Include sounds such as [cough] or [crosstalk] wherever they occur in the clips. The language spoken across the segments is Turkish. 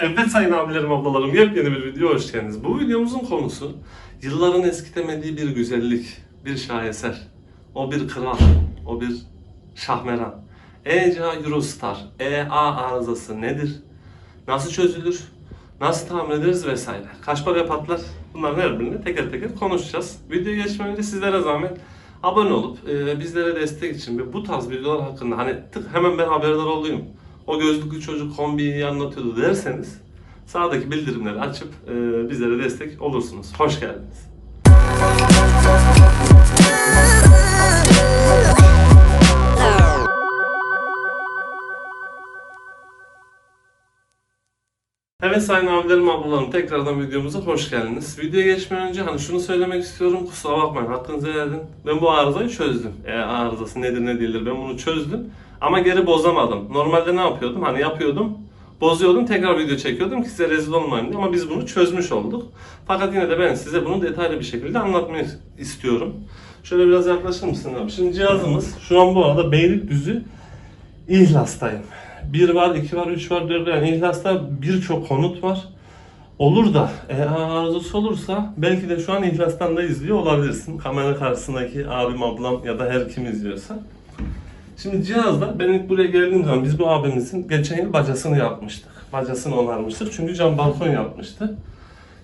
Evet sayın abilerim ablalarım yepyeni bir video hoş geldiniz. Bu videomuzun konusu yılların eskitemediği bir güzellik, bir şaheser. O bir kral, o bir şahmeran. ECA Eurostar, EA arızası nedir? Nasıl çözülür? Nasıl tamir ederiz vesaire. Kaç paraya patlar? Bunların her birini teker teker konuşacağız. Videoya geçmeden önce sizlere zahmet abone olup e, bizlere destek için ve bu tarz videolar hakkında hani tık hemen ben haberdar olayım. O gözlüklü çocuk kombiyi iyi anlatıyordu derseniz sağdaki bildirimleri açıp e, bizlere destek olursunuz. Hoş geldiniz. Evet sayın abilerim ablalarım tekrardan videomuza hoş geldiniz. Videoya geçmeden önce hani şunu söylemek istiyorum kusura bakmayın hakkınızı helal. Ben bu arızayı çözdüm. E, arızası nedir ne değildir ben bunu çözdüm. Ama geri bozamadım. Normalde ne yapıyordum? Hani yapıyordum bozuyordum tekrar video çekiyordum ki size rezil olmayayım diye ama biz bunu çözmüş olduk. Fakat yine de ben size bunu detaylı bir şekilde anlatmayı istiyorum. Şöyle biraz yaklaşır mısın abi? Şimdi cihazımız şu an bu arada Beylikdüzü İhlas'tayım. 1 var, 2 var, 3 var, 4 var. Yani İhlas'ta birçok konut var. Olur da e, arızası olursa belki de şu an İhlas'tan da izliyor olabilirsin. Kamera karşısındaki abim, ablam ya da her kim izliyorsa. Şimdi cihazda ben ilk buraya geldiğim zaman biz bu abimizin geçen yıl bacasını yapmıştık. Bacasını onarmıştık çünkü cam balkon yapmıştı.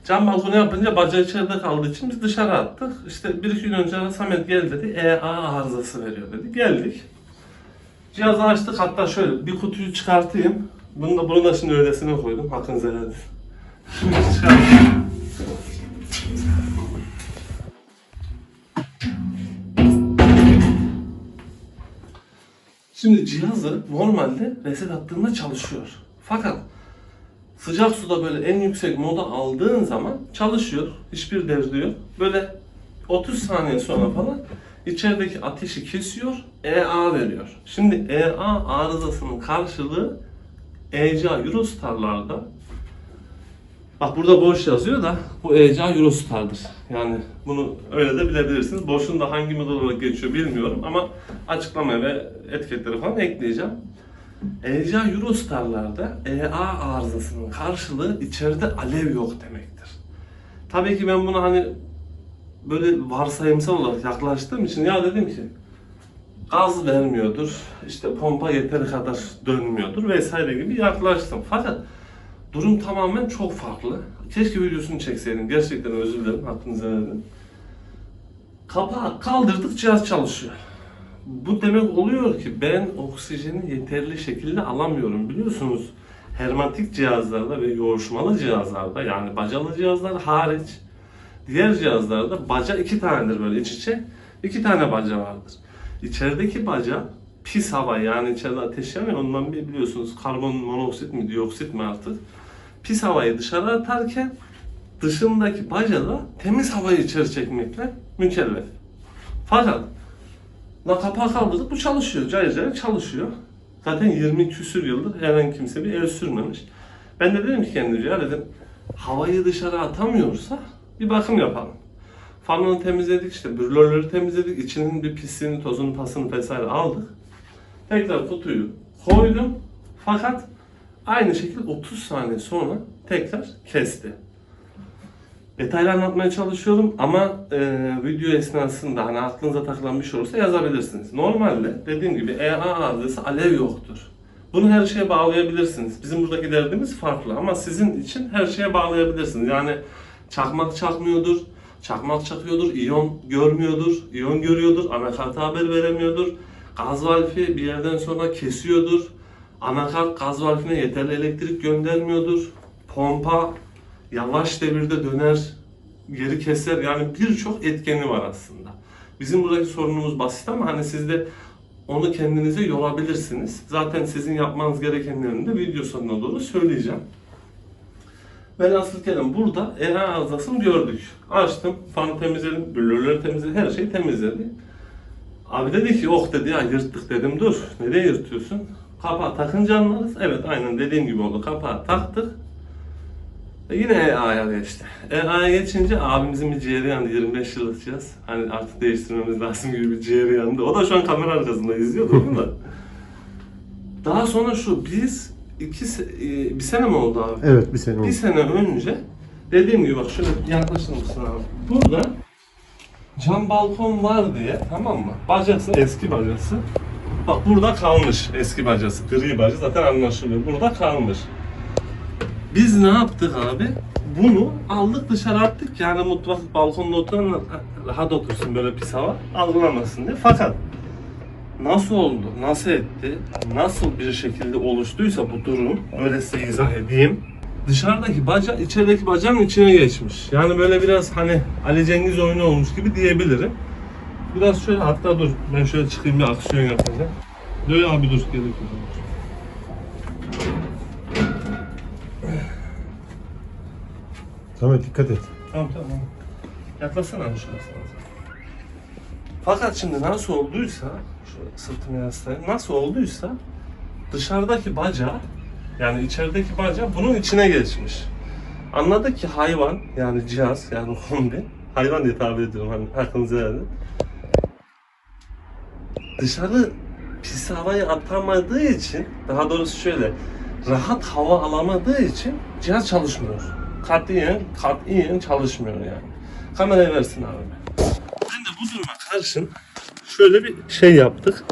Cam balkonu yapınca baca içeride kaldığı için biz dışarı attık. İşte bir iki gün önce Samet gel dedi. EA arızası veriyor dedi. Geldik. Cihazı açtık hatta şöyle bir kutuyu çıkartayım. Bunu da bunu da şimdi öylesine koydum. Hakkınızı helal edin. Şimdi çıkartayım. Şimdi cihazı normalde reset attığında çalışıyor. Fakat sıcak suda böyle en yüksek moda aldığın zaman çalışıyor. Hiçbir derdi yok. Böyle 30 saniye sonra falan içerideki ateşi kesiyor, EA veriyor. Şimdi EA arızasının karşılığı ECA Eurostar'larda Bak burada boş yazıyor da bu ECA Eurostar'dır. Yani bunu öyle de bilebilirsiniz. Boşun da hangi model olarak geçiyor bilmiyorum ama açıklama ve etiketleri falan ekleyeceğim. ECA Eurostar'larda EA arızasının karşılığı içeride alev yok demektir. Tabii ki ben bunu hani böyle varsayımsal olarak yaklaştığım için ya dedim ki gaz vermiyordur, işte pompa yeteri kadar dönmüyordur vesaire gibi yaklaştım. Fakat durum tamamen çok farklı. Keşke videosunu çekseydim. Gerçekten özür dilerim. Hakkınızı helal. Kapağı kaldırdık cihaz çalışıyor. Bu demek oluyor ki ben oksijeni yeterli şekilde alamıyorum. Biliyorsunuz hermetik cihazlarda ve yoğuşmalı cihazlarda yani bacalı cihazlar hariç diğer cihazlarda baca iki tanedir böyle iç içe. iki tane baca vardır. İçerideki baca pis hava yani içeride ateş yanıyor ondan bir biliyorsunuz karbon monoksit mi dioksit mi artık pis havayı dışarı atarken dışındaki baca da temiz havayı içeri çekmekle mükellef. Fakat la kapağı kaldırdık bu çalışıyor. Cayır cayır çalışıyor. Zaten 20 küsür yıldır herhangi kimse bir el sürmemiş. Ben de dedim ki kendimce ya dedim havayı dışarı atamıyorsa bir bakım yapalım. Fanını temizledik işte bürlörleri temizledik. içinin bir pisliğini, tozunu, pasını vesaire aldık. Tekrar kutuyu koydum. Fakat aynı şekilde 30 saniye sonra tekrar kesti. Detaylı anlatmaya çalışıyorum ama e, video esnasında hani aklınıza takılan bir şey olursa yazabilirsiniz. Normalde dediğim gibi EA arızası alev yoktur. Bunu her şeye bağlayabilirsiniz. Bizim buradaki derdimiz farklı ama sizin için her şeye bağlayabilirsiniz. Yani çakmak çakmıyordur, çakmak çakıyordur, iyon görmüyordur, iyon görüyordur, anakarta haber veremiyordur. Gaz valfi bir yerden sonra kesiyordur. Anakart gaz valfine yeterli elektrik göndermiyordur. Pompa yavaş devirde döner, geri keser. Yani birçok etkeni var aslında. Bizim buradaki sorunumuz basit ama hani siz de onu kendinize yorabilirsiniz. Zaten sizin yapmanız gerekenlerini de video sonuna doğru söyleyeceğim. Velhasıl kelam burada EH arızasını gördük. Açtım, fanı temizledim, bülürleri temizledim, her şeyi temizledik. Abi dedi ki oh dedi ya yırttık dedim dur. Nereye yırtıyorsun? Kapağı takınca anlarız. Evet aynen dediğim gibi oldu. Kapağı taktık. E yine EA'ya geçti. EA'ya geçince abimizin bir ciğeri yandı. 25 yıllık cihaz. Hani artık değiştirmemiz lazım gibi bir ciğeri yandı. O da şu an kamera arkasında izliyor doğru mu? [laughs] Daha sonra şu biz iki se- e, bir sene mi oldu abi? Evet bir sene oldu. Bir sene önce dediğim gibi bak şöyle yaklaşır mısın abi? Burada cam balkon var diye tamam mı? Bacası eski bacası. Bak burada kalmış eski bacası. Gri bacası zaten anlaşılıyor. Burada kalmış. Biz ne yaptık abi? Bunu aldık dışarı attık yani mutfak balkonda oturan rahat otursun böyle pis hava algılamasın diye. Fakat nasıl oldu, nasıl etti, nasıl bir şekilde oluştuysa bu durum, öyle size izah edeyim. Dışarıdaki baca, içerideki bacanın içine geçmiş. Yani böyle biraz hani Ali Cengiz oyunu olmuş gibi diyebilirim. Biraz şöyle hatta dur ben şöyle çıkayım bir aksiyon yapacağım. Dur abi dur gerek yok. Samet dikkat et. Tamam tamam. Yaklasana şurasına. Fakat şimdi nasıl olduysa, şu sırtımı yaslayayım, nasıl olduysa dışarıdaki baca, yani içerideki baca bunun içine geçmiş. Anladık ki hayvan, yani cihaz, yani [laughs] kombi, hayvan diye tabir ediyorum hani aklınıza geldi. Dışarı pis havayı atamadığı için, daha doğrusu şöyle, rahat hava alamadığı için cihaz çalışmıyor. Katiyen, katiyen çalışmıyor yani. Kamerayı versin abi. Ben de bu duruma karşın şöyle bir şey yaptık.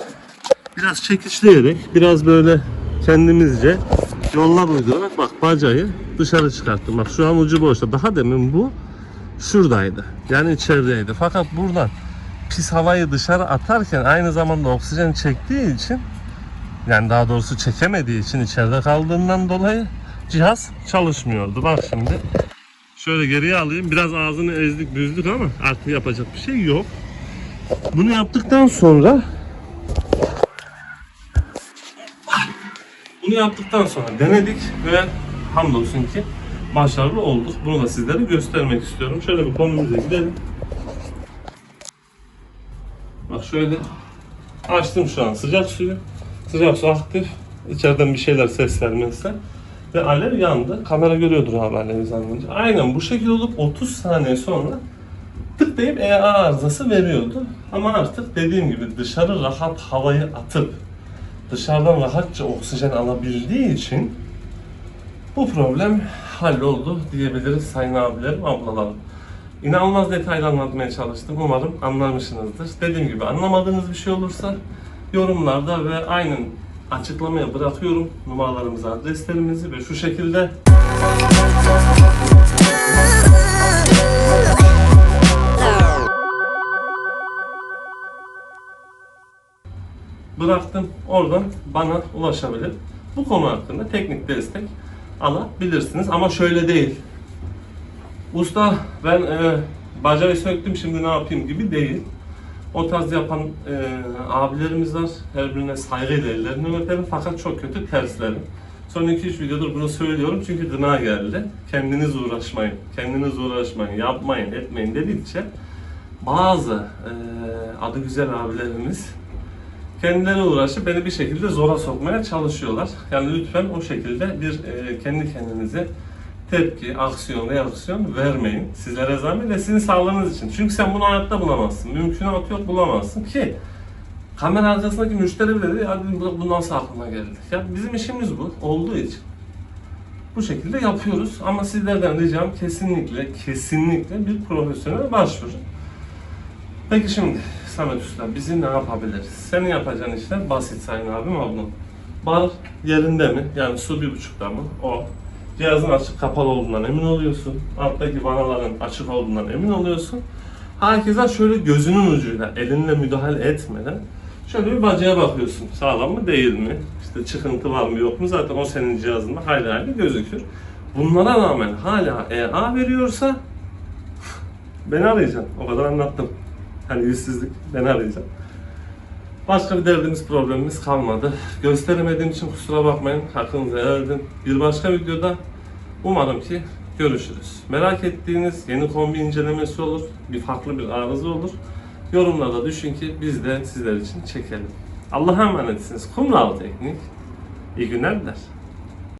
Biraz çekiçleyerek, biraz böyle kendimizce yollar uydurarak bak bacayı dışarı çıkarttım. Bak şu an ucu boşta. Daha demin bu şuradaydı. Yani içerideydi. Fakat buradan pis havayı dışarı atarken aynı zamanda oksijen çektiği için yani daha doğrusu çekemediği için içeride kaldığından dolayı cihaz çalışmıyordu. Bak şimdi şöyle geriye alayım. Biraz ağzını ezdik büzdük ama artık yapacak bir şey yok. Bunu yaptıktan sonra bunu yaptıktan sonra denedik ve hamdolsun ki başarılı olduk. Bunu da sizlere göstermek istiyorum. Şöyle bir konumuza gidelim. Bak şöyle açtım şu an sıcak suyu. Sıcak su aktif. İçeriden bir şeyler ses vermezse. Ve alev yandı. Kamera görüyordur abi alevi zannedince. Aynen bu şekilde olup 30 saniye sonra tık deyip EA arızası veriyordu. Ama artık dediğim gibi dışarı rahat havayı atıp dışarıdan rahatça oksijen alabildiği için bu problem halloldu diyebiliriz sayın abilerim, ablalarım. İnanılmaz detaylı anlatmaya çalıştım. Umarım anlamışsınızdır. Dediğim gibi anlamadığınız bir şey olursa yorumlarda ve aynen açıklamaya bırakıyorum numaralarımızı, adreslerimizi ve şu şekilde bıraktım. Oradan bana ulaşabilir. Bu konu hakkında teknik destek alabilirsiniz. Ama şöyle değil. Usta ben e, bacayı söktüm şimdi ne yapayım gibi değil. O tarz yapan e, abilerimiz var. Her birine saygıyla ellerinden öperim fakat çok kötü terslerim. Son 2-3 videodur bunu söylüyorum çünkü gına geldi. Kendiniz uğraşmayın, kendiniz uğraşmayın, yapmayın, etmeyin dedikçe bazı e, adı güzel abilerimiz kendileri uğraşıp beni bir şekilde zora sokmaya çalışıyorlar. Yani lütfen o şekilde bir e, kendi kendinize tepki, aksiyon, reaksiyon vermeyin. Sizlere zahmet ve sizin sağlığınız için. Çünkü sen bunu hayatta bulamazsın. Mümkünat yok bulamazsın ki kamera arkasındaki müşteri bile dedi, ya bu nasıl aklına geldi? Ya bizim işimiz bu olduğu için. Bu şekilde yapıyoruz ama sizlerden ricam kesinlikle kesinlikle bir profesyonel başvurun. Peki şimdi Samet Usta bizi ne yapabiliriz? Senin yapacağın işler basit sayın abim ablam. Bar yerinde mi? Yani su bir buçukta mı? O. Cihazın açık kapalı olduğundan emin oluyorsun. Alttaki vanaların açık olduğundan emin oluyorsun. Herkese şöyle gözünün ucuyla elinle müdahale etmeden şöyle bir bacaya bakıyorsun. Sağlam mı değil mi? İşte çıkıntı var mı yok mu? Zaten o senin cihazında hayli hayli gözükür. Bunlara rağmen hala EA veriyorsa [laughs] beni arayacaksın. O kadar anlattım. Hani yüzsüzlük beni arayacak. Başka bir derdimiz, problemimiz kalmadı. Gösteremediğim için kusura bakmayın. Hakkınızı helal. Bir başka videoda umarım ki görüşürüz. Merak ettiğiniz yeni kombi incelemesi olur. Bir farklı bir arıza olur. Yorumlarda düşün ki biz de sizler için çekelim. Allah'a emanetsiniz. Kumral Teknik. İyi günler diler.